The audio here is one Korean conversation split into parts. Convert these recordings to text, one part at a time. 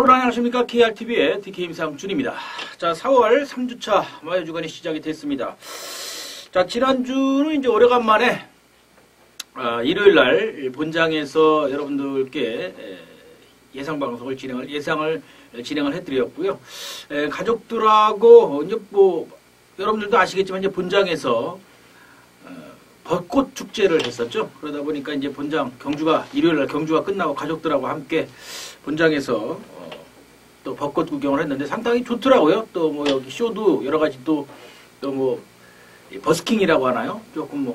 여러분 안녕하십니까 KRTV의 DK 임상준입니다. 자 4월 3주차 마여주간이 시작이 됐습니다. 자 지난주는 이제 오래간만에 아, 일요일 날 본장에서 여러분들께 예상 방송을 진행을 예상을 진행을 해드렸고요. 에, 가족들하고 이제 뭐 여러분들도 아시겠지만 이제 본장에서 어, 벚꽃 축제를 했었죠. 그러다 보니까 이제 본장 경주가 일요일 날 경주가 끝나고 가족들하고 함께 본장에서 어, 또 벚꽃 구경을 했는데 상당히 좋더라고요. 또 뭐 여기 쇼도 여러 가지 또 또 뭐 버스킹이라고 하나요? 조금 뭐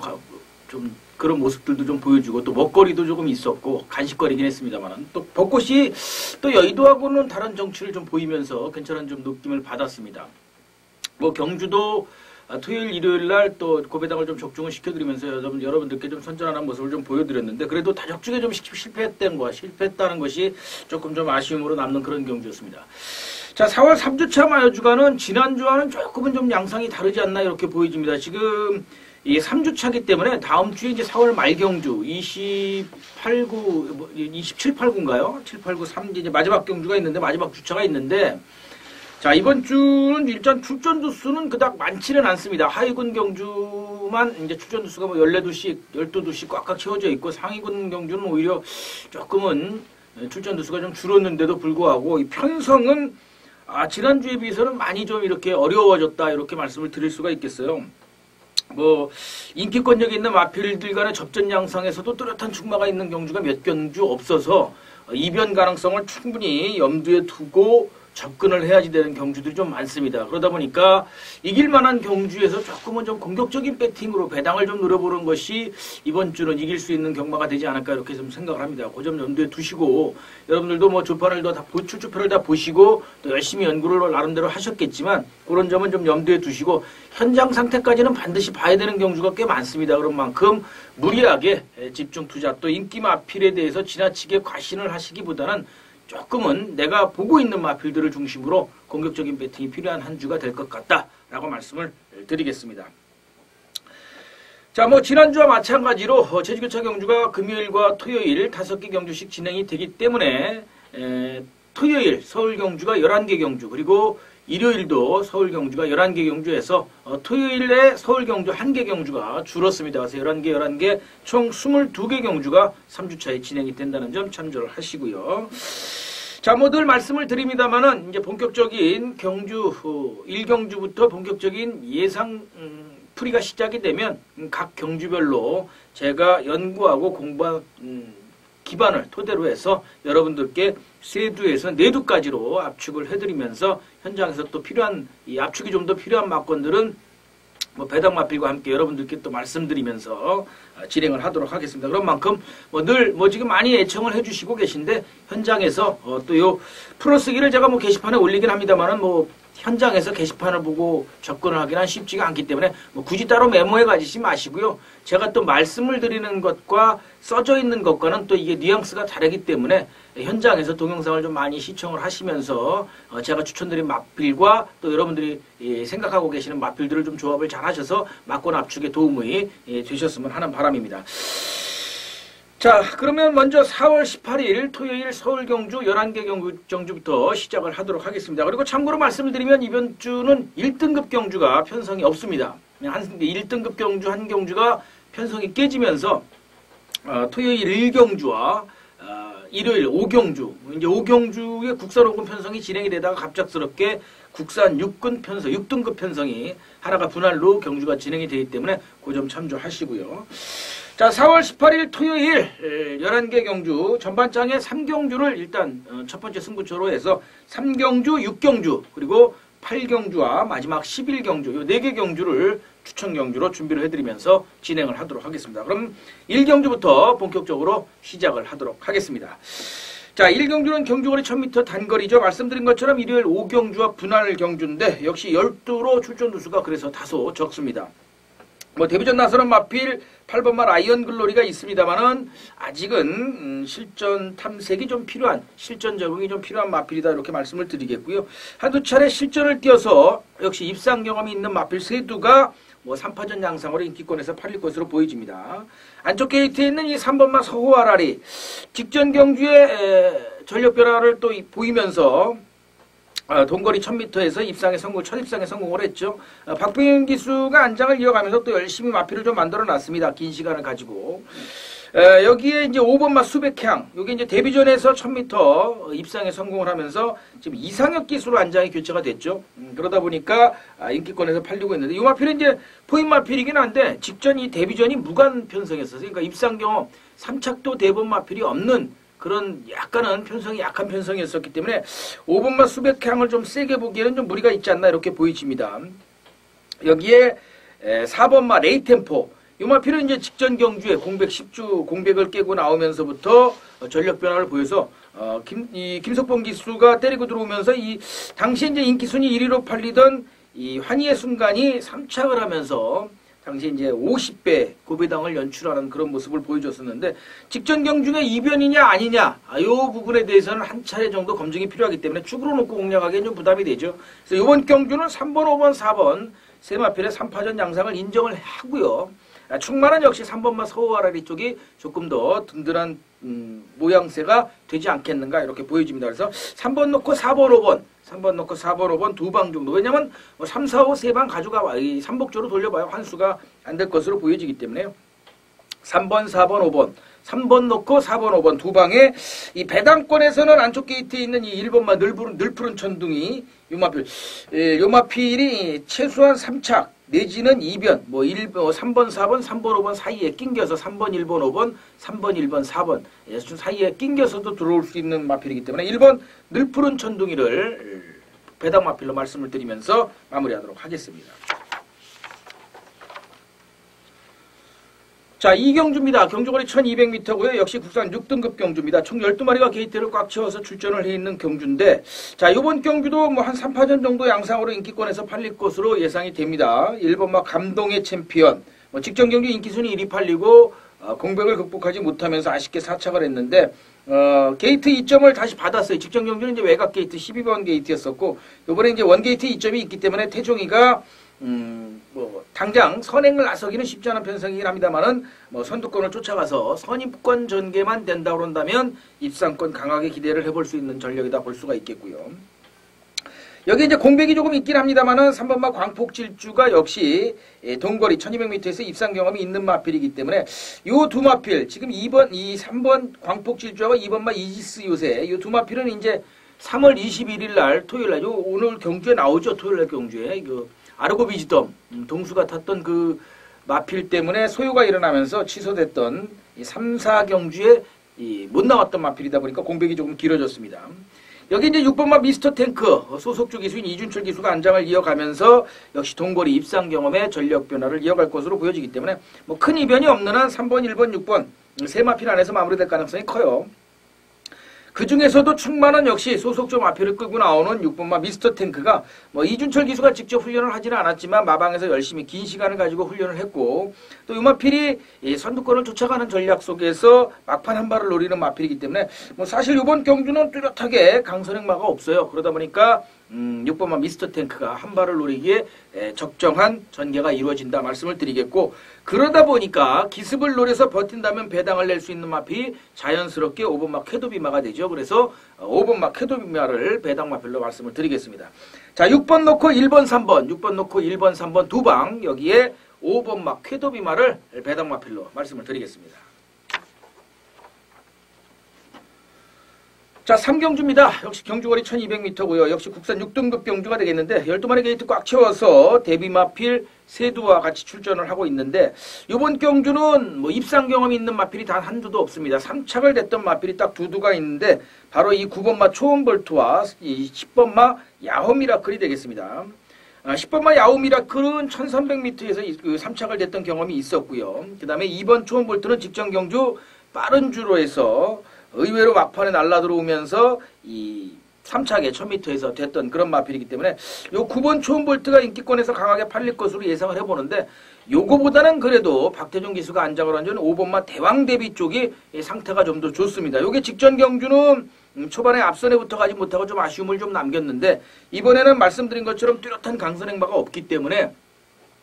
좀 그런 모습들도 좀 보여주고 또 먹거리도 조금 있었고 간식거리긴 했습니다만 또 벚꽃이 또 여의도하고는 다른 정치를 좀 보이면서 괜찮은 좀 느낌을 받았습니다. 뭐 경주도 아, 토요일, 일요일 날 또 고배당을 좀 적중을 시켜드리면서 여러분, 여러분들께 좀 선전하는 모습을 좀 보여드렸는데 그래도 다 적중에 좀 실패했던 거, 실패했다는 것이 조금 좀 아쉬움으로 남는 그런 경주였습니다. 자, 4월 3주차 마여주간은 지난주와는 조금은 좀 양상이 다르지 않나 이렇게 보여집니다. 지금 이 3주차기 때문에 다음 주에 이제 4월 말 경주 28, 9, 27, 8구인가요? 7, 8, 9, 3, 이제 마지막 경주가 있는데 마지막 주차가 있는데 자, 이번 주는 일단 출전두 수는 그닥 많지는 않습니다. 하위군 경주만 이제 출전두 수가 뭐 14두씩, 12두씩 꽉꽉 채워져 있고 상위군 경주는 오히려 조금은 출전두 수가 좀 줄었는데도 불구하고 이 편성은 아, 지난주에 비해서는 많이 좀 이렇게 어려워졌다 이렇게 말씀을 드릴 수가 있겠어요. 뭐 인기권력이 있는 마필들 간의 접전 양상에서도 뚜렷한 충마가 있는 경주가 몇 경주 없어서 이변 가능성을 충분히 염두에 두고 접근을 해야지 되는 경주들이 좀 많습니다. 그러다 보니까 이길 만한 경주에서 조금은 좀 공격적인 배팅으로 배당을 좀 노려보는 것이 이번 주는 이길 수 있는 경마가 되지 않을까 이렇게 좀 생각을 합니다. 그 점 염두에 두시고 여러분들도 뭐 조판을 다 출주표를 다 보시고 또 열심히 연구를 나름대로 하셨겠지만 그런 점은 좀 염두에 두시고 현장 상태까지는 반드시 봐야 되는 경주가 꽤 많습니다. 그런 만큼 무리하게 집중 투자 또 인기 마필에 대해서 지나치게 과신을 하시기보다는 조금은 내가 보고 있는 마필들을 중심으로 공격적인 배팅이 필요한 한 주가 될 것 같다라고 말씀을 드리겠습니다. 자, 뭐 지난주와 마찬가지로 제주교차 경주가 금요일과 토요일 다섯 개 경주씩 진행이 되기 때문에 에, 토요일 서울 경주가 11개 경주 그리고 일요일도 서울 경주가 11개 경주에서 어, 토요일에 서울 경주 1개 경주가 줄었습니다. 그래서 11개, 11개 총 22개 경주가 3주차에 진행이 된다는 점 참조를 하시고요. 자, 뭐 늘 말씀을 드립니다만은 이제 본격적인 경주 어, 1경주부터 본격적인 예상 음, 풀이가 시작이 되면 각 경주별로 제가 연구하고 공부한 음, 기반을 토대로 해서 여러분들께 세두에서 네두까지로 압축을 해드리면서 현장에서 또 필요한 이 압축이 좀 더 필요한 막건들은 뭐 배당 마필과 함께 여러분들께 또 말씀드리면서 아, 진행을 하도록 하겠습니다. 그런 만큼 뭐 늘뭐 뭐 지금 많이 애청을 해주시고 계신데 현장에서 어 또요 풀어쓰기를 제가 뭐 게시판에 올리긴 합니다만은 뭐 현장에서 게시판을 보고 접근을 하기는 쉽지가 않기 때문에 뭐 굳이 따로 메모해 가지지 마시고요. 제가 또 말씀을 드리는 것과 써져 있는 것과는 또 이게 뉘앙스가 다르기 때문에 현장에서 동영상을 좀 많이 시청을 하시면서 어 제가 추천드린 맛필과 또 여러분들이 예 생각하고 계시는 맛필들을 좀 조합을 잘 하셔서 막권 압축에 도움이 예 되셨으면 하는 바람입니다. 자 그러면 먼저 4월 18일 토요일 서울 경주 11개 경주, 경주부터 시작을 하도록 하겠습니다. 그리고 참고로 말씀을 드리면 이번 주는 1등급 경주가 편성이 없습니다. 한 1등급 경주 한 경주가 편성이 깨지면서 어, 토요일 1경주와 어, 일요일 5경주. 이제 5경주의 국산 5군 편성이 진행이 되다가 갑작스럽게 국산 6군 편성 6등급 편성이 하나가 분할로 경주가 진행이 되기 때문에 그 점 참조하시고요. 자, 4월 18일 토요일 11개 경주. 전반장에 3경주를 일단 어, 첫 번째 승부처로 해서 3경주, 6경주 그리고 8경주와 마지막 11경주. 이 4개 경주를 추천 경주로 준비를 해드리면서 진행을 하도록 하겠습니다. 그럼 1경주부터 본격적으로 시작을 하도록 하겠습니다. 자, 1경주는 경주거리 1000m 단거리죠. 말씀드린 것처럼 일요일 5경주와 분할 경주인데 역시 12로 출전 두수가 그래서 다소 적습니다. 뭐 데뷔전 나서는 마필 8번마 라이언 글로리가 있습니다만은 아직은 음, 실전 탐색이 좀 필요한 실전 적응이 좀 필요한 마필이다 이렇게 말씀을 드리겠고요. 한두 차례 실전을 뛰어서 역시 입상 경험이 있는 마필 세두가 뭐 3파전 양상으로 인기권에서 팔릴 것으로 보여집니다. 안쪽 게이트에 있는 이 3번마 서호 아라리 직전 경주에 전력 변화를 또 보이면서 아, 동거리 1000m에서 입상에 성공, 첫 입상에 성공을 했죠. 아, 박병현 기수가 안장을 이어가면서 또 열심히 마피를 좀 만들어 놨습니다. 긴 시간을 가지고. 에, 여기에 이제 5번마 수백향, 여기 이제 데뷔전에서 1000m 입상에 성공을 하면서 지금 이상혁 기수로 안장이 교체가 됐죠. 음, 그러다 보니까 아, 인기권에서 팔리고 있는데 이 마필은 이제 포인 마필이긴 한데 직전 이 데뷔전이 무관 편성했어요. 그러니까 입상 경험 3착도 대본 마필이 없는 그런 약간은 편성이 약한 편성이었었기 때문에 5번만 수백 향을 좀 세게 보기에는 좀 무리가 있지 않나 이렇게 보이집니다. 여기에 4번마 레이템포 요마필은 이제 직전 경주에 공백 10주 공백을 깨고 나오면서부터 전력 변화를 보여서 어, 김, 이 김석봉 기수가 때리고 들어오면서 이 당시 이제 인기 순위 1위로 팔리던 이 환희의 순간이 3착을 하면서 당시 이제 50배 고배당을 연출하는 그런 모습을 보여줬었는데 직전 경중에 이변이냐 아니냐 아, 이 부분에 대해서는 한 차례 정도 검증이 필요하기 때문에 축으로 놓고 공략하기엔 좀 부담이 되죠. 그래서 이번 경주는 3번, 5번, 4번 세마필의 3파전 양상을 인정을 하고요. 아, 충만은 역시 3번만 서우아라리 쪽이 조금 더 든든한 음, 모양새가 되지 않겠는가 이렇게 보여집니다. 그래서 3번 놓고 4번, 5번 3번 넣고 4번, 5번 두 방 정도. 왜냐면 뭐 3, 4, 5 세 방 가져가 이 삼복조로 돌려봐요. 환수가 안 될 것으로 보여지기 때문에요. 3번, 4번, 5번. 3번 넣고 4번, 5번 두 방에 이 배당권에서는 안쪽 게이트에 있는 이 1번만 늘푸른, 늘푸른 천둥이 요마필. 예, 요마필이 최소한 3착 내지는 2변, 뭐 1, 3번, 4번, 3번, 5번 사이에 낑겨서 3번, 1번, 5번, 3번, 1번, 4번 예, 사이에 낑겨서도 들어올 수 있는 마필이기 때문에 1번 늘푸른 천둥이를 배당 마필로 말씀을 드리면서 마무리하도록 하겠습니다. 자, 이 경주입니다. 경주거리 1200m고요. 역시 국산 6등급 경주입니다. 총 12마리가 게이트를 꽉 채워서 출전을 해 있는 경주인데 자, 이번 경주도 뭐 한 3파전 정도 양상으로 인기권에서 팔릴 것으로 예상이 됩니다. 1번 막 감동의 챔피언. 뭐 직전 경주 인기순위 1위 팔리고 어, 공백을 극복하지 못하면서 아쉽게 사착을 했는데 어, 게이트 2점을 다시 받았어요. 직전 경주는 이제 외곽 게이트 12번 게이트였었고 이번에 이제 원 게이트 2점이 있기 때문에 태종이가 음, 뭐 당장 선행을 나서기는 쉽지 않은 편성이긴 합니다만은 뭐 선두권을 쫓아가서 선입권 전개만 된다 그런다면 입상권 강하게 기대를 해볼 수 있는 전력이다 볼 수가 있겠고요. 여기 이제 공백이 조금 있긴 합니다만은 3번마 광폭질주가 역시 예, 동거리 1200m에서 입상 경험이 있는 마필이기 때문에 요 두 마필 지금 2번 이 3번 광폭질주와 2번마 이지스 요새 요 두 마필은 이제 3월 21일 날 토요일 날요 오늘 경주에 나오죠 토요일 날 경주에 그 아르고 비지덤 음, 동수가 탔던 그 마필 때문에 소요가 일어나면서 취소됐던 이 3, 4경주에 이못 나왔던 마필이다 보니까 공백이 조금 길어졌습니다. 여기 이제 6번마 미스터 탱크 소속주 기수인 이준철 기수가 안장을 이어가면서 역시 동거리 입상 경험에 전력 변화를 이어갈 것으로 보여지기 때문에 뭐 큰 이변이 없는 한 3번, 1번, 6번 세 마필 안에서 마무리될 가능성이 커요. 그 중에서도 충만은 역시 소속조 마표를 끌고 나오는 6번마 미스터 탱크가 뭐 이준철 기수가 직접 훈련을 하지는 않았지만 마방에서 열심히 긴 시간을 가지고 훈련을 했고 또 유마필이 선두권을 쫓아가는 전략 속에서 막판 한 발을 노리는 마필이기 때문에 뭐 사실 이번 경주는 뚜렷하게 강선행마가 없어요. 그러다 보니까 음, 6번만 미스터 탱크가 한 발을 노리기에 적정한 전개가 이루어진다 말씀을 드리겠고 그러다 보니까 기습을 노려서 버틴다면 배당을 낼 수 있는 마피 자연스럽게 5번마 캐도비마가 되죠. 그래서 5번마 캐도비마를 배당 마필로 말씀을 드리겠습니다. 자 6번 놓고 1번 3번 6번 놓고 1번 3번 두 방 여기에 5번마 캐도비마를 배당 마필로 말씀을 드리겠습니다. 자, 3경주입니다. 역시 경주거리 1200m고요. 역시 국산 6등급 경주가 되겠는데 12마리 게이트 꽉 채워서 데뷔마필 세두와 같이 출전을 하고 있는데 이번 경주는 뭐 입상 경험이 있는 마필이 단 한두도 없습니다. 3착을 냈던 마필이 딱 두 두가 있는데 바로 이 9번마 초원볼트와 이 10번마 야호미라클이 되겠습니다. 아, 10번마 야호미라클은 1300m에서 그 3착을 냈던 경험이 있었고요. 그 다음에 2번 초원볼트는 직전 경주 빠른 주로 해서 의외로 막판에 날라 들어오면서 이 3차게 1000m에서 됐던 그런 마필이기 때문에 요 9번 초음볼트가 인기권에서 강하게 팔릴 것으로 예상을 해보는데 요거보다는 그래도 박태종 기수가 안장을 한전 5번마 대왕 대비 쪽이 상태가 좀 더 좋습니다. 요게 직전 경주는 음, 초반에 앞선에부터 가지 못하고 좀 아쉬움을 좀 남겼는데 이번에는 말씀드린 것처럼 뚜렷한 강선 행마가 없기 때문에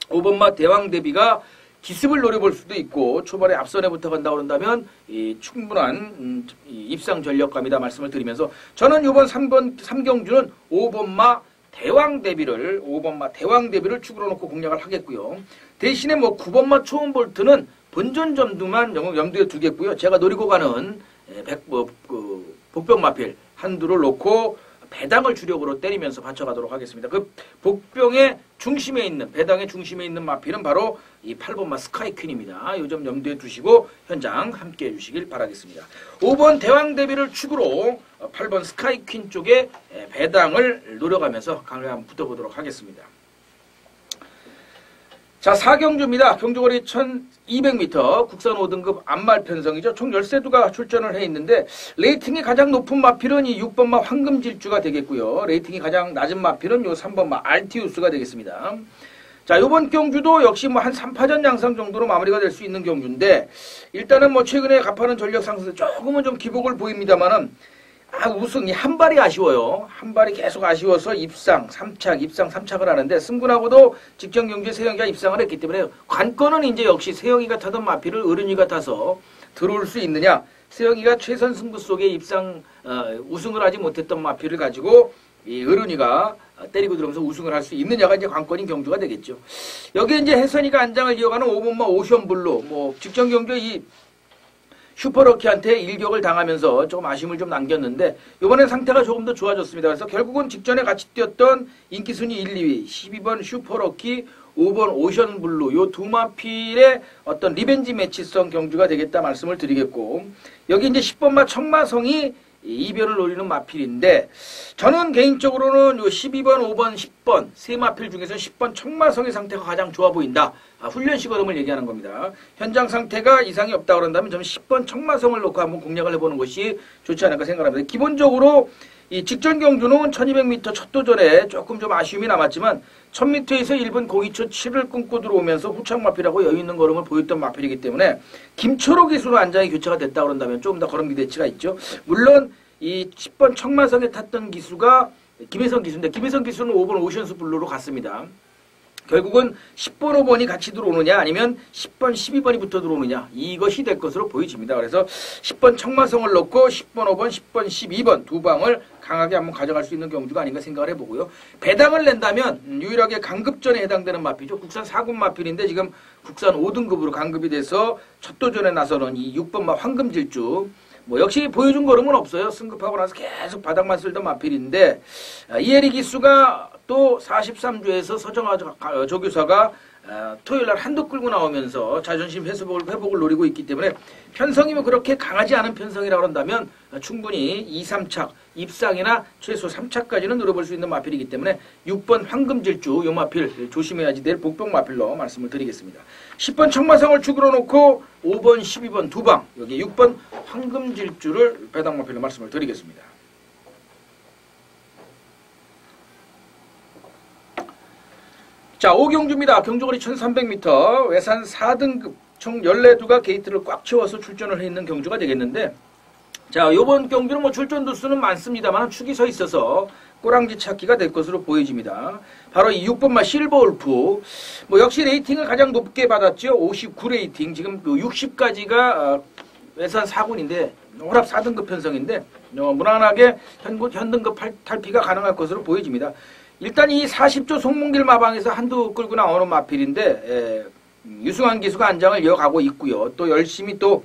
5번마 대왕 대비가 기습을 노려볼 수도 있고 초반에 앞선에부터 간다고 그런다면 이 충분한 음, 이 입상 전력감이다 말씀을 드리면서 저는 이번 3번 3경주는 5번마 대왕 대비를 5번마 대왕 대비를 축으로 놓고 공략을 하겠고요. 대신에 뭐 9번마 초음 볼트는 본전 점두만 염두에 두겠고요. 제가 노리고 가는 백, 뭐, 그 복병 마필 한두를 놓고 배당을 주력으로 때리면서 받쳐가도록 하겠습니다. 그 복병의 중심에 있는 배당의 중심에 있는 마필은 바로 이 8번마 스카이퀸입니다. 요점 염두에 두시고 현장 함께 해주시길 바라겠습니다. 5번 대왕 대비를 축으로 8번 스카이퀸 쪽에 배당을 노려가면서 강을 한번 붙어보도록 하겠습니다. 자, 4경주입니다. 경주거리 1200m 국산 5등급 안말 편성이죠. 총 13두가 출전을 해 있는데 레이팅이 가장 높은 마필은 이 6번 마 황금질주가 되겠고요. 레이팅이 가장 낮은 마필은 요 3번 마 알티우스가 되겠습니다. 자, 요번 경주도 역시 뭐 한 3파전 양상 정도로 마무리가 될 수 있는 경주인데 일단은 뭐 최근에 가파른 전력 상승 조금은 좀 기복을 보입니다만은 아, 우승이 한 발이 아쉬워요. 한 발이 계속 아쉬워서 입상, 3착, 입상, 3착을 하는데 승군하고도 직전 경기에 세영이가 입상을 했기 때문에 관건은 이제 역시 세영이가 타던 마피를 어른이가 타서 들어올 수 있느냐. 세영이가 최선 승부 속에 입상, 어, 우승을 하지 못했던 마피를 가지고 이 어른이가 때리고 들어오면서 우승을 할 수 있느냐가 이제 관건인 경주가 되겠죠. 여기에 이제 혜선이가 안장을 이어가는 5번마 오션블루, 뭐 직전 경주 이 슈퍼러키한테 일격을 당하면서 조금 아쉬움을 좀 남겼는데 이번에 상태가 조금 더 좋아졌습니다. 그래서 결국은 직전에 같이 뛰었던 인기 순위 1, 2위 12번 슈퍼러키 5번 오션블루 요 두 마필의 어떤 리벤지 매치성 경주가 되겠다 말씀을 드리겠고 여기 이제 10번 마 청마성이 이별을 노리는 마필인데 저는 개인적으로는 요 12번, 5번, 10번 세 마필 중에서 10번 청마성의 상태가 가장 좋아 보인다. 아, 훈련식 얼음을 얘기하는 겁니다. 현장 상태가 이상이 없다 그런다면 저는 10번 청마성을 놓고 한번 공략을 해보는 것이 좋지 않을까 생각합니다. 기본적으로 이 직전 경주는 1200m 첫 도전에 조금 좀 아쉬움이 남았지만 1000m에서 1분 02초 7을 끊고 들어오면서 후창 마필하고 여유 있는 걸음을 보였던 마필이기 때문에 김초로 기수로 안장이 교체가 됐다 그런다면 조금 더 걸음 기대치가 있죠. 물론 이 10번 청마성에 탔던 기수가 김혜성 기수인데 김혜성 기수는 5번 오션스 블루로 갔습니다. 결국은 10번, 5번이 같이 들어오느냐 아니면 10번, 12번이 붙어 들어오느냐 이것이 될 것으로 보여집니다. 그래서 10번 청마성을 넣고 10번, 5번, 10번, 12번 두 방을 강하게 한번 가져갈 수 있는 경주가 아닌가 생각을 해보고요. 배당을 낸다면 유일하게 강급전에 해당되는 마필이죠. 국산 4군 마필인데 지금 국산 5등급으로 강급이 돼서 첫 도전에 나서는 이 6번마 황금질주 뭐 역시 보여준 걸음은 없어요. 승급하고 나서 계속 바닥만 쓸던 마필인데 아, 이에리 기수가 또 43주에서 서정아 조교사가 어, 토요일 날 한도 끌고 나오면서 자존심 회복을, 회복을 노리고 있기 때문에 편성이면 그렇게 강하지 않은 편성이라고 한다면 충분히 2, 3착, 입상이나 최소 3착까지는 노려볼 수 있는 마필이기 때문에 6번 황금질주 요 마필 조심해야지 될 복병 마필로 말씀을 드리겠습니다. 10번 청마성을 축으로 놓고 5번, 12번 두 방 여기 6번 황금질주를 배당 마필로 말씀을 드리겠습니다. 자, 오경주입니다. 경주거리 1300m, 외산 4등급 총 14두가 게이트를 꽉 채워서 출전을 해 있는 경주가 되겠는데 자, 요번 경주는 뭐 출전 두수는 많습니다만 축이 서 있어서 꼬랑지 찾기가 될 것으로 보여집니다. 바로 이 6번마 실버 울프. 뭐 역시 레이팅을 가장 높게 받았죠. 59 레이팅. 지금 그 60까지가 어, 외산 4군인데 호랍 4등급 편성인데 어, 무난하게 현, 현등급 탈피가 가능할 것으로 보여집니다. 일단 이 40조 송문길 마방에서 한두 끌고 나오는 마필인데 에, 음, 유승환 기수가 안장을 이어가고 있고요. 또 열심히 또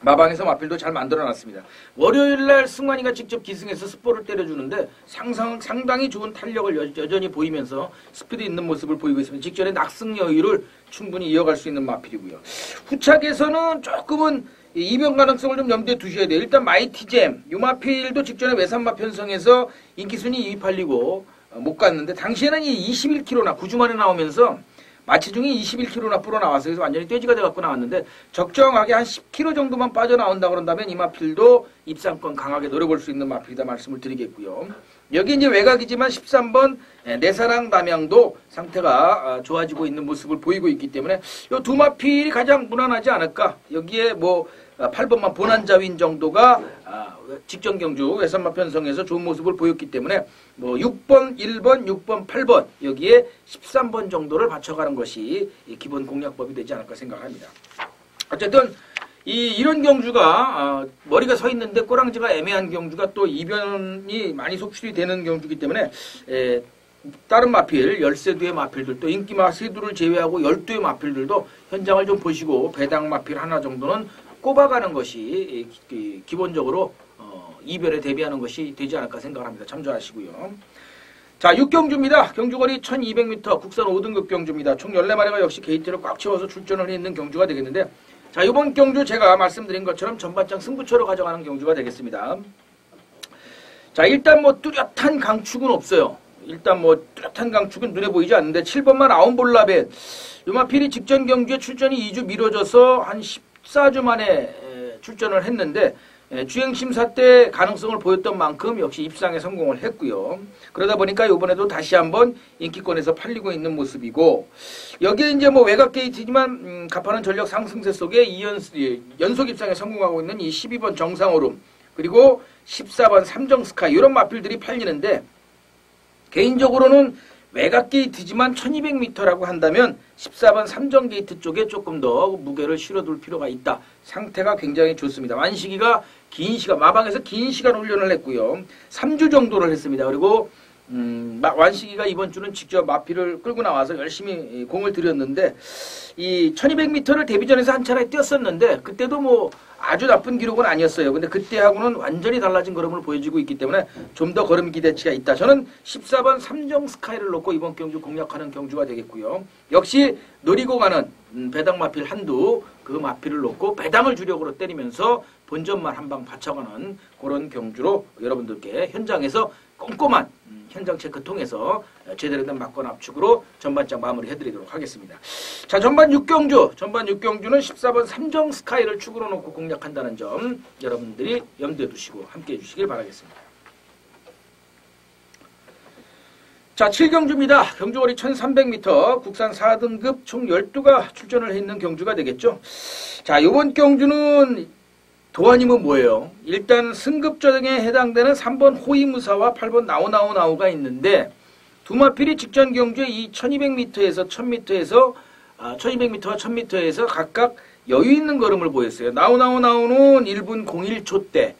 마방에서 마필도 잘 만들어놨습니다. 월요일날 승관이가 직접 기승해서 스포를 때려주는데 상상, 상당히 좋은 탄력을 여, 전히 보이면서 스피드 있는 모습을 보이고 있습니다. 직전에 낙승 여유를 충분히 이어갈 수 있는 마필이고요. 후착에서는 조금은 이변 가능성을 좀 염두에 두셔야 돼요. 일단 마이티잼, 유마필도 직전에 외산마 편성해서 인기순위 2위 팔리고 어, 못 갔는데 당시에는 이 21km나 9주 만에 나오면서 마취중이 21kg나 불어 나와서 그래서 완전히 돼지가 돼갖고 나왔는데 적정하게 한 10kg 정도만 빠져나온다 그런다면 이 마필도 입상권 강하게 노려볼 수 있는 마필이다 말씀을 드리겠고요. 여기 이제 외곽이지만 13번 내 사랑 남양도 상태가 아, 좋아지고 있는 모습을 보이고 있기 때문에 이 두 마필이 가장 무난하지 않을까. 여기에 뭐 8번만 bonan자윈 정도가 아, 직전 경주 외선마 편성에서 좋은 모습을 보였기 때문에 뭐 6번, 1번, 6번, 8번 여기에 13번 정도를 받쳐가는 것이 기본 공략법이 되지 않을까 생각합니다. 어쨌든 이 이런 경주가 어, 머리가 서 있는데 꼬랑지가 애매한 경주가 또 이변이 많이 속출이 되는 경주기 때문에 에, 다른 마필, 열세두의 마필들, 또 인기마 세두를 제외하고 열두의 마필들도 현장을 좀 보시고 배당 마필 하나 정도는 꼽아가는 것이 기본적으로 어, 이별에 대비하는 것이 되지 않을까 생각합니다. 참조하시고요. 자, 6경주입니다. 경주거리 1200m 국산 5등급 경주입니다. 총 14마리가 역시 게이트를 꽉 채워서 출전을 했는 경주가 되겠는데 자, 이번 경주 제가 말씀드린 것처럼 전반장 승부처로 가져가는 경주가 되겠습니다. 자, 일단 뭐 뚜렷한 강축은 없어요. 일단 뭐 뚜렷한 강축은 눈에 보이지 않는데 7번만 아웃볼라벳 요마필이 직전 경주에 출전이 2주 미뤄져서 한 14주 만에 출전을 했는데 주행심사 때 가능성을 보였던 만큼 역시 입상에 성공을 했고요. 그러다 보니까 이번에도 다시 한번 인기권에서 팔리고 있는 모습이고 여기에 이제 뭐 외곽 게이트지만 음, 가파른 전력 상승세 속에 2연, 연속 입상에 성공하고 있는 이 12번 정상오름 그리고 14번 삼정스카이 이런 마필들이 팔리는데 개인적으로는 외곽 게이트지만 1200m라고 한다면 14번 삼정 게이트 쪽에 조금 더 무게를 실어둘 필요가 있다. 상태가 굉장히 좋습니다. 완식이가 긴 시간, 마방에서 긴 시간 훈련을 했고요. 3주 정도를 했습니다. 그리고 음, 완식이가 이번 주는 직접 마피를 끌고 나와서 열심히 공을 들였는데 이 1200m를 데뷔전에서 한 차례 뛰었었는데 그때도 뭐 아주 나쁜 기록은 아니었어요. 근데 그때하고는 완전히 달라진 걸음을 보여주고 있기 때문에 좀 더 걸음 기대치가 있다. 저는 14번 삼정 스카이를 놓고 이번 경주 공략하는 경주가 되겠고요. 역시 노리고 가는 음, 배당 마필 한두 그 마필을 놓고 배당을 주력으로 때리면서 본전만 한방 받쳐가는 그런 경주로 여러분들께 현장에서 꼼꼼한 음, 현장 체크 통해서 제대로 된 막권 압축으로 전반장 마무리 해드리도록 하겠습니다. 자 전반 6경주 전반 6경주는 14번 삼정 스카이를 축으로 놓고 공략한다는 점 여러분들이 염두에 두시고 함께해 주시길 바라겠습니다. 자 7경주입니다. 경주거리 1300m 국산 4등급 총 12가 출전을 했는 경주가 되겠죠. 자 이번 경주는 도안님은 뭐예요? 일단 승급전에 해당되는 3번 호위무사와 8번 나오나오나오가 있는데 두마필이 직전 경주에 이 1200m에서 1000m에서 아, 1200m와 1000m에서 각각 여유 있는 걸음을 보였어요. 나오나오나오는 1분 01초 때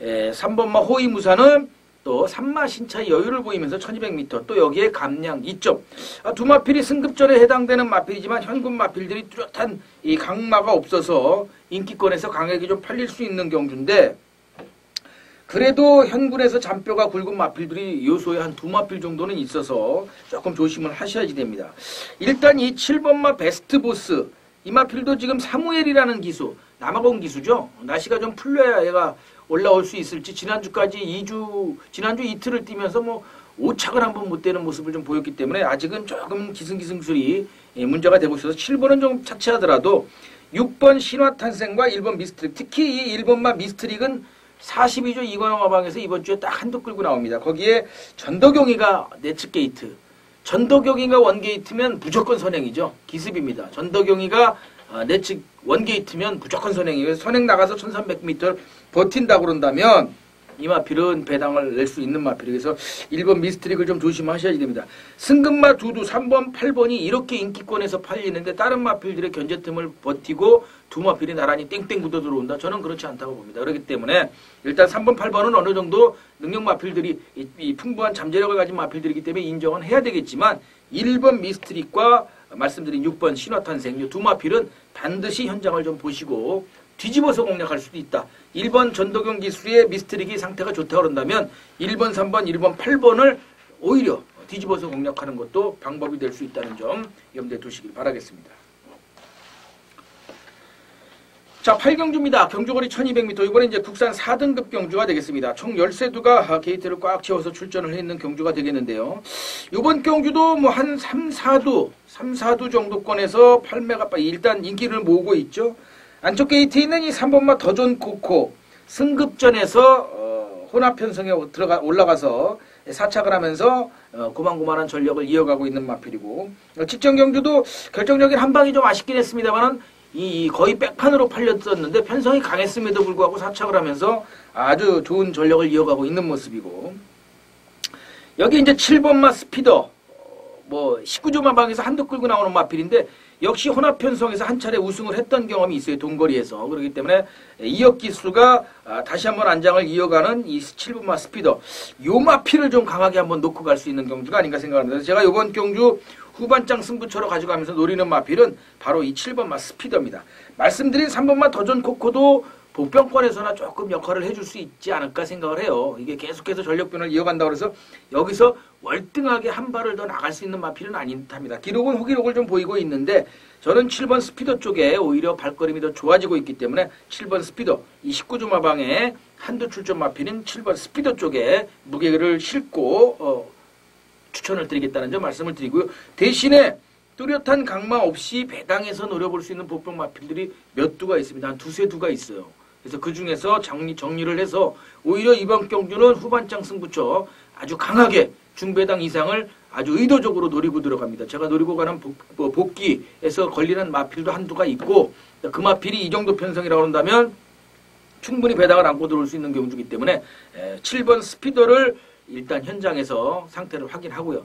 에, 3번마 호위무사는 또 산마 신차 여유를 보이면서 1200m 또 여기에 감량 2점 아, 두 마필이 승급전에 해당되는 마필이지만 현금 마필들이 뚜렷한 이 강마가 없어서 인기권에서 강하게 좀 팔릴 수 있는 경주인데 그래도 현군에서 잔뼈가 굵은 마필들이 요소에 한 두 마필 정도는 있어서 조금 조심을 하셔야지 됩니다. 일단 이 7번마 베스트 보스 이 마필도 지금 사무엘이라는 기수 남아공 기수죠. 날씨가 좀 풀려야 얘가 올라올 수 있을지 지난주까지 2주 지난주 이틀을 뛰면서 뭐 오착을 한 번 못 되는 모습을 좀 보였기 때문에 아직은 조금 기승기승술이 예, 문제가 되고 있어서 7번은 좀 차치하더라도 6번 신화 탄생과 1번 미스트릭 특히 이 1번만 미스트릭은 42조 이관영 화방에서 이번 주에 딱 한도 끌고 나옵니다. 거기에 전도경이가 내측 게이트 전도경이가 원게이트면 무조건 선행이죠. 기습입니다. 전도경이가 아, 내측 원게이트면 무조건 선행이에요. 선행 나가서 1300m 버틴다고 그런다면 이 마필은 배당을 낼 수 있는 마필이 그래서 1번 미스트릭을 좀 조심하셔야 됩니다. 승급마 두두 3번 8번이 이렇게 인기권에서 팔리는데 다른 마필들의 견제틈을 버티고 두 마필이 나란히 땡땡 굳어 들어온다. 저는 그렇지 않다고 봅니다. 그렇기 때문에 일단 3번 8번은 어느 정도 능력 마필들이 이, 이 풍부한 잠재력을 가진 마필들이기 때문에 인정은 해야 되겠지만 1번 미스트릭과 말씀드린 6번 신화탄생 두 마필은 반드시 현장을 좀 보시고 뒤집어서 공략할 수도 있다. 1번 전도경 기술의 미스트릭이 상태가 좋다 그런다면 1번, 3번, 1번, 8번을 오히려 뒤집어서 공략하는 것도 방법이 될 수 있다는 점 염두에 두시길 바라겠습니다. 자, 8경주입니다. 경주거리 1200m. 이번에 이제 국산 4등급 경주가 되겠습니다. 총 13두가 게이트를 꽉 채워서 출전을 했는 경주가 되겠는데요. 이번 경주도 뭐 한 3, 4두, 3, 4두 정도권에서 8매가 일단 인기를 모으고 있죠. 안쪽 게이트에 있는 이 3번마 더존 코코 승급전에서 어, 혼합 편성에 들어가 올라가서 사착을 하면서 어, 고만고만한 전력을 이어가고 있는 마필이고 어, 직전 경주도 결정적인 한 방이 좀 아쉽긴 했습니다만은 이 거의 백판으로 팔렸었는데 편성이 강했음에도 불구하고 사착을 하면서 아주 좋은 전력을 이어가고 있는 모습이고. 여기 이제 7번마 스피더 어, 뭐 19조만 방에서 한도 끌고 나오는 마필인데 역시 혼합 편성에서 한 차례 우승을 했던 경험이 있어요. 동거리에서. 그렇기 때문에 이역 기수가 아, 다시 한번 안장을 이어가는 이 7분마 스피더. 요 마피를 좀 강하게 한번 놓고 갈 수 있는 경주가 아닌가 생각합니다. 제가 이번 경주 후반장 승부처로 가져가면서 노리는 마필은 바로 이 7번마 스피더입니다. 말씀드린 3번마 더존 코코도 복병권에서나 조금 역할을 해줄 수 있지 않을까 생각을 해요. 이게 계속해서 전력변을 이어간다고 해서 여기서 월등하게 한 발을 더 나갈 수 있는 마필은 아닌 듯합니다. 기록은 호기록을 좀 보이고 있는데 저는 7번 스피더 쪽에 오히려 발걸음이 더 좋아지고 있기 때문에 7번 스피더 이 19조 마방에 한두 출전 마필인 7번 스피더 쪽에 무게를 싣고 어, 추천을 드리겠다는 점 말씀을 드리고요. 대신에 뚜렷한 강마 없이 배당해서 노려볼 수 있는 복병 마필들이 몇 두가 있습니다. 한 두세 두가 있어요. 그래서 그 중에서 정리, 정리를 해서 오히려 이번 경주는 후반장 승부처 아주 강하게 중배당 이상을 아주 의도적으로 노리고 들어갑니다. 제가 노리고 가는 복, 뭐 복귀에서 걸리는 마필도 한두가 있고 그 마필이 이 정도 편성이라고 한다면 충분히 배당을 안고 들어올 수 있는 경주이기 때문에 7번 스피더를 일단 현장에서 상태를 확인하고요.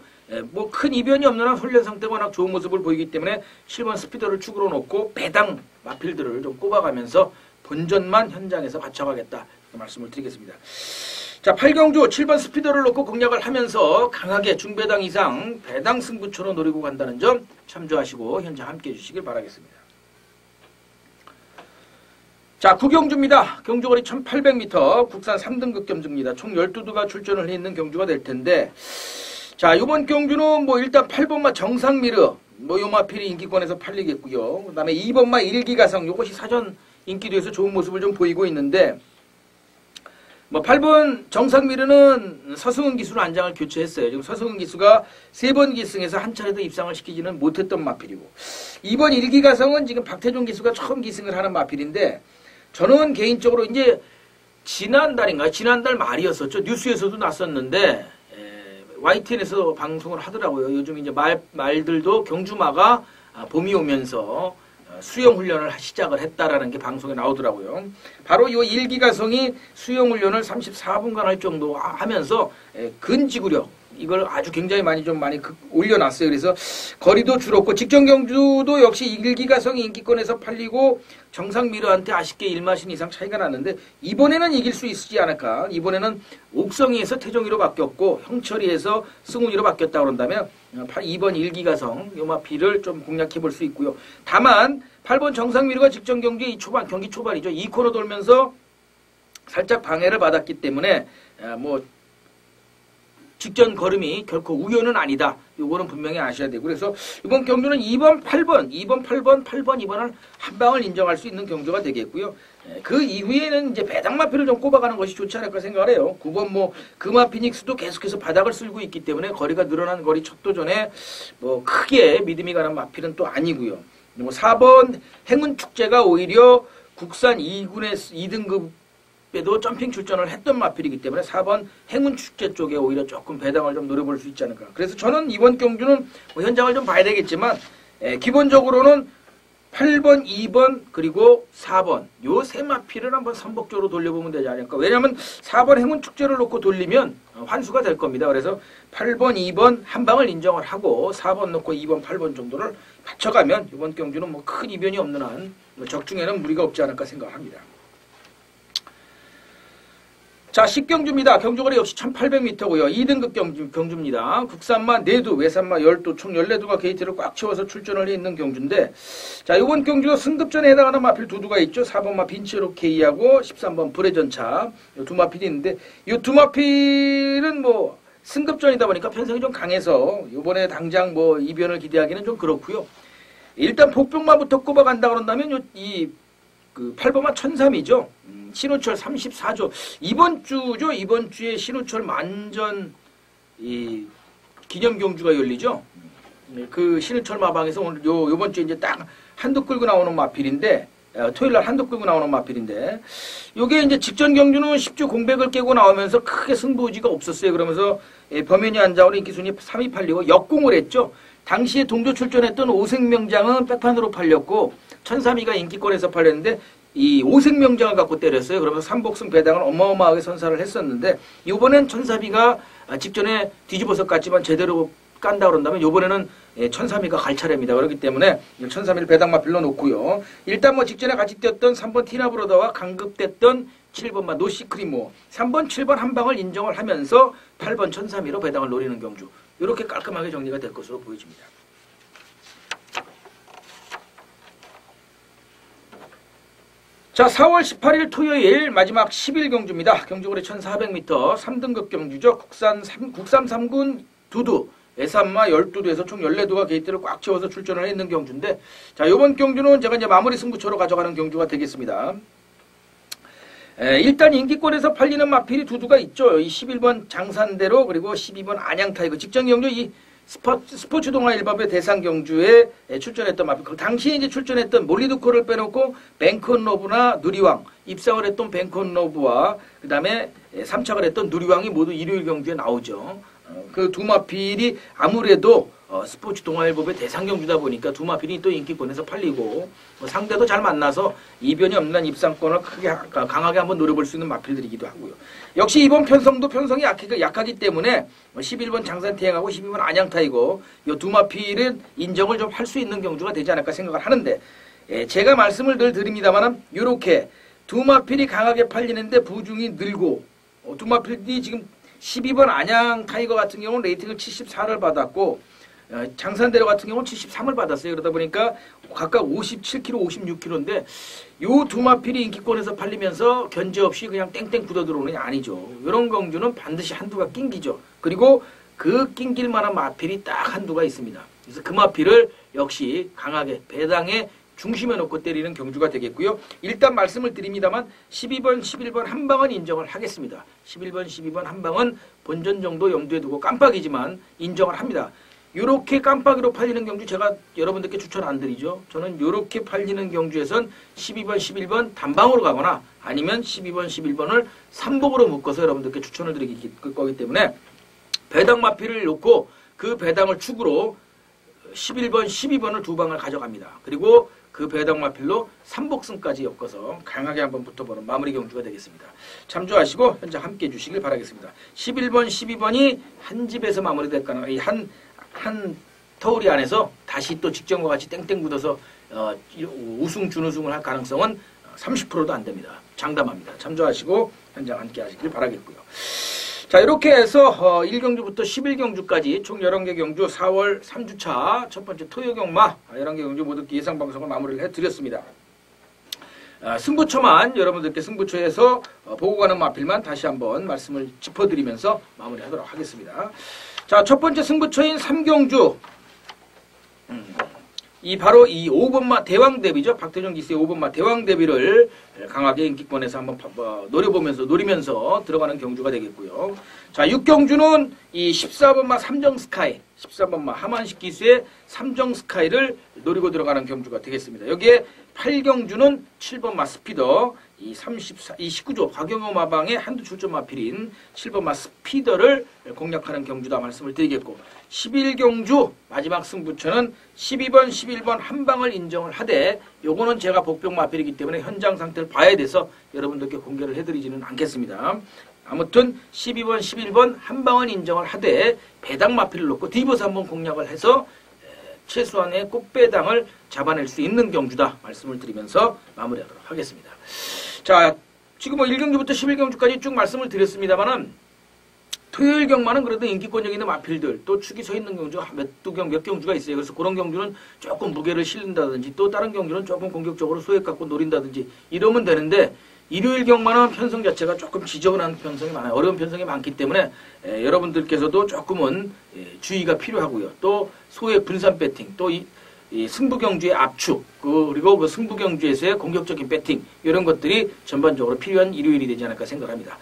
뭐 큰 이변이 없는 한 훈련 상태가 워낙 좋은 모습을 보이기 때문에 7번 스피더를 축으로 놓고 배당 마필들을 좀 꼽아가면서 본전만 현장에서 바쳐가겠다. 말씀을 드리겠습니다. 자, 8경주 7번 스피더를 놓고 공략을 하면서 강하게 중배당 이상 배당 승부처로 노리고 간다는 점 참조하시고 현장 함께 해주시길 바라겠습니다. 자, 구경주입니다. 경주거리 1800m 국산 3등급 경주입니다. 총 12두가 출전을 해 있는 경주가 될 텐데 자, 이번 경주는 뭐 일단 8번마 정상미르 뭐 요마필이 인기권에서 팔리겠고요. 그 다음에 2번마 일기가성 요것이 사전 인기도에서 좋은 모습을 좀 보이고 있는데 뭐 8번 정상미르는 서승은 기수로 안장을 교체했어요. 지금 서승은 기수가 세 번 기승해서 한 차례도 입상을 시키지는 못했던 마필이고 2번 일기가성은 지금 박태종 기수가 처음 기승을 하는 마필인데 저는 개인적으로 이제 지난달인가 지난달 말이었었죠. 뉴스에서도 났었는데 YTN에서 방송을 하더라고요. 요즘 이제 말, 말들도 경주마가 아, 봄이 오면서 수영 훈련을 시작을 했다라는 게 방송에 나오더라고요. 바로 이 일기가성이 수영 훈련을 34분간 할 정도 하면서 근지구력 이걸 아주 굉장히 많이 좀 많이 올려놨어요. 그래서 거리도 줄었고 직전 경주도 역시 일기가성이 인기권에서 팔리고 정상 미러한테 아쉽게 일마신 이상 차이가 났는데 이번에는 이길 수 있지 않을까. 이번에는 옥성이에서 태종이로 바뀌었고 형철이에서 승훈이로 바뀌었다 그런다면 2번 일기가성 요마피를 좀 공략해 볼 수 있고요. 다만 8번 정상미르가 직전 경기 이 초반 경기 초반이죠. 이 코너 돌면서 살짝 방해를 받았기 때문에 뭐 직전 걸음이 결코 우연은 아니다. 요거는 분명히 아셔야 되고 그래서 이번 경주는 2번, 8번, 2번, 8번, 8번, 2번을 한 방을 인정할 수 있는 경주가 되겠고요. 예, 그 이후에는 이제 배당마피를 좀 꼽아가는 것이 좋지 않을까 생각을 해요. 9번 뭐 금화 피닉스도 계속해서 바닥을 쓸고 있기 때문에 거리가 늘어난 거리 첫 도전에 뭐 크게 믿음이 가는 마필은 또 아니고요. 뭐 4번 행운 축제가 오히려 국산 2군의 2등급 때도 점핑 출전을 했던 마필이기 때문에 4번 행운 축제 쪽에 오히려 조금 배당을 좀 노려볼 수 있지 않을까. 그래서 저는 이번 경주는 뭐 현장을 좀 봐야 되겠지만 에, 기본적으로는 8번, 2번, 그리고 4번 요 세 마필을 한번 선복적으로 돌려보면 되지 않을까. 왜냐하면 4번 행운 축제를 놓고 돌리면 어, 환수가 될 겁니다. 그래서 8번, 2번 한 방을 인정을 하고 4번 놓고 2번, 8번 정도를 맞춰가면 이번 경주는 뭐 큰 이변이 없는 한뭐 적중에는 무리가 없지 않을까 생각합니다. 자, 10경주입니다. 경주거리 역시 1800m고요. 2등급 경주, 경주입니다. 국산마 4두, 외산마 12두, 총 14두가 게이트를 꽉 채워서 출전을 해 있는 경주인데 자, 이번 경주가 승급전에 해당하는 마필 두 두가 있죠. 4번마 빈체로 K하고 13번 불의전차 두 마필이 있는데 이 두 마필은 뭐 승급전이다 보니까 편성이 좀 강해서 이번에 당장 뭐 이변을 기대하기는 좀 그렇고요. 일단 복병마부터 꼽아간다 그런다면 이 그 8번마 1003이죠. 음, 신우철 34조. 이번 주죠. 이번 주에 신우철 만전 이 기념 경주가 열리죠. 네, 그 신우철 마방에서 오늘 요 요번 주에 이제 딱 한두 끌고 나오는 마필인데 어, 토요일 날 한두 끌고 나오는 마필인데 요게 이제 직전 경주는 10주 공백을 깨고 나오면서 크게 승부지가 없었어요. 그러면서 예, 범인이 안자오는 인기 순위 3위 팔리고 역공을 했죠. 당시에 동조 출전했던 오생명장은 백판으로 팔렸고 천삼이가 인기권에서 팔렸는데 이 오생명장을 갖고 때렸어요. 그러면 삼복승 배당을 어마어마하게 선사를 했었는데 이번엔 천삼이가 직전에 뒤집어서 깠지만 제대로 깐다 그런다면 이번에는 예, 천삼이가 갈 차례입니다. 그렇기 때문에 천삼이를 배당마 빌려놓고요. 일단 뭐 직전에 같이 뛰었던 3번 티나브로더와 강급됐던 7번마 노시크리모 3번 7번 한 방을 인정을 하면서 8번 천삼이로 배당을 노리는 경주 이렇게 깔끔하게 정리가 될 것으로 보여집니다. 자, 4월 18일 토요일 마지막 10일 경주입니다. 경주거리 1400m 3등급 경주죠. 국산 3, 국산 3군 두두 애산마 12두에서 총 14두가 게이트를 꽉 채워서 출전을 했는 경주인데 자, 요번 경주는 제가 이제 마무리 승부처로 가져가는 경주가 되겠습니다. 에, 일단 인기권에서 팔리는 마필이 두두가 있죠. 이 11번 장산대로 그리고 12번 안양타이거 직전 경주 이 스포츠, 스포츠 동화 일법의 대상 경주에 출전했던 마필. 그 당시에 이제 출전했던 몰리드코를 빼놓고 뱅컨 로브나 누리왕 입상을 했던 뱅컨 로브와 그 다음에 3착을 했던 누리왕이 모두 일요일 경주에 나오죠. 어, 그두 마필이 아무래도 어, 스포츠 동아일보의 대상경주다 보니까 두 마필이 또 인기권에서 팔리고 뭐 상대도 잘 만나서 이변이 없는 입상권을 크게 강하게 한번 노려볼 수 있는 마필들이기도 하고요. 역시 이번 편성도 편성이 약 하기, 약하기 때문에 11번 뭐 장산태양하고 12번 안양타이고 이 두 마필은 인정을 좀 할 수 있는 경주가 되지 않을까 생각을 하는데 예, 제가 말씀을 늘 드립니다만 이렇게 두 마필이 강하게 팔리는데 부중이 늘고 어, 두 마필이 지금 12번 안양 타이거 같은 경우는 레이팅을 74를 받았고 어, 장산대로 같은 경우는 73을 받았어요. 그러다 보니까 각각 57kg, 56kg인데 요 두 마필이 인기권에서 팔리면서 견제 없이 그냥 땡땡 굳어 들어오는 게 아니죠. 이런 경주는 반드시 한두가 낑기죠. 그리고 그 낑길 만한 마필이 딱 한두가 있습니다. 그래서 그 마필을 역시 강하게 배당에 중심에 놓고 때리는 경주가 되겠고요. 일단 말씀을 드립니다만 12번, 11번 한 방은 인정을 하겠습니다. 11번, 12번 한 방은 본전 정도 염두에 두고 깜빡이지만 인정을 합니다. 이렇게 깜빡이로 팔리는 경주 제가 여러분들께 추천 안 드리죠. 저는 이렇게 팔리는 경주에선 12번, 11번 단방으로 가거나 아니면 12번, 11번을 삼복으로 묶어서 여러분들께 추천을 드리기 거기 때문에 배당 마피를 놓고 그 배당을 축으로 11번, 12번을 두 방을 가져갑니다. 그리고 그 배당 마필로 삼복승까지 엮어서 강하게 한번 붙어보는 마무리 경주가 되겠습니다. 참조하시고 현재 함께 해주시길 바라겠습니다. 11번, 12번이 한 집에서 마무리될 가능성이 한 한 터울이 안에서 다시 또 직전과 같이 땡땡 굳어서 어, 우승 준우승을 할 가능성은 30%도 안 됩니다. 장담합니다. 참조하시고 현장 함께 하시길 바라겠고요. 자 이렇게 해서 어, 1경주부터 11경주까지 총 11개 경주 4월 3주차 첫 번째 토요 경마 11개 경주 모두 예상 방송을 마무리를 해드렸습니다. 아, 승부처만 여러분들께 승부처에서 어, 보고 가는 마필만 다시 한번 말씀을 짚어드리면서 마무리하도록 하겠습니다. 자, 첫 번째 승부처인 삼경주. 음, 이 바로 이 5번마 대왕 대비죠. 박태종 기수의 5번마 대왕 대비를 강하게 인기권에서 한번 뭐 노려보면서 노리면서 들어가는 경주가 되겠고요. 자, 6경주는 이 14번마 삼정 스카이, 13번마 하만식 기수의 삼정 스카이를 노리고 들어가는 경주가 되겠습니다. 여기에 8경주는 7번마 스피더, 이 34, 이 19조 박영호 마방의 한두 출전 마필인 7번 마 스피더를 공략하는 경주다 말씀을 드리겠고 11경주 마지막 승부처는 12번, 11번 한 방을 인정을 하되 요거는 제가 복병 마필이기 때문에 현장 상태를 봐야 돼서 여러분들께 공개를 해드리지는 않겠습니다. 아무튼 12번, 11번 한 방은 인정을 하되 배당 마필을 놓고 디버스 한번 공략을 해서 최소한의 꽃배당을 잡아낼 수 있는 경주다 말씀을 드리면서 마무리하도록 하겠습니다. 자, 지금 뭐 1경주부터 11경주까지 쭉 말씀을 드렸습니다만은 토요일 경마는 그래도 인기권력 있는 마필들 또 축이 서 있는 경주가 몇두 경, 몇 경주가 있어요. 그래서 그런 경주는 조금 무게를 실린다든지 또 다른 경주는 조금 공격적으로 소액 갖고 노린다든지 이러면 되는데 일요일 경마는 편성 자체가 조금 지저분한 편성이 많아요. 어려운 편성이 많기 때문에 에, 여러분들께서도 조금은 에, 주의가 필요하고요. 또 소액 분산 배팅 또 이, 이 승부 경주의 압축 그- 그리고 그 승부 경주에서의 공격적인 배팅 이런 것들이 전반적으로 필요한 일요일이 되지 않을까 생각합니다.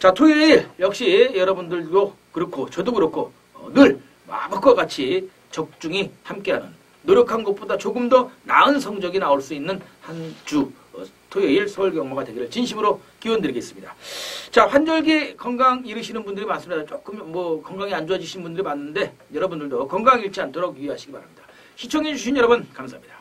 자 토요일 역시 여러분들도 그렇고 저도 그렇고 어, 늘 마법과 같이 적중히 함께하는 노력한 것보다 조금 더 나은 성적이 나올 수 있는 한주 토요일 서울 경마가 되기를 진심으로 기원드리겠습니다. 자 환절기 건강 잃으시는 분들이 많습니다. 조금 뭐 건강이 안 좋아지신 분들이 많은데 여러분들도 건강 잃지 않도록 유의하시기 바랍니다. 시청해주신 여러분 감사합니다.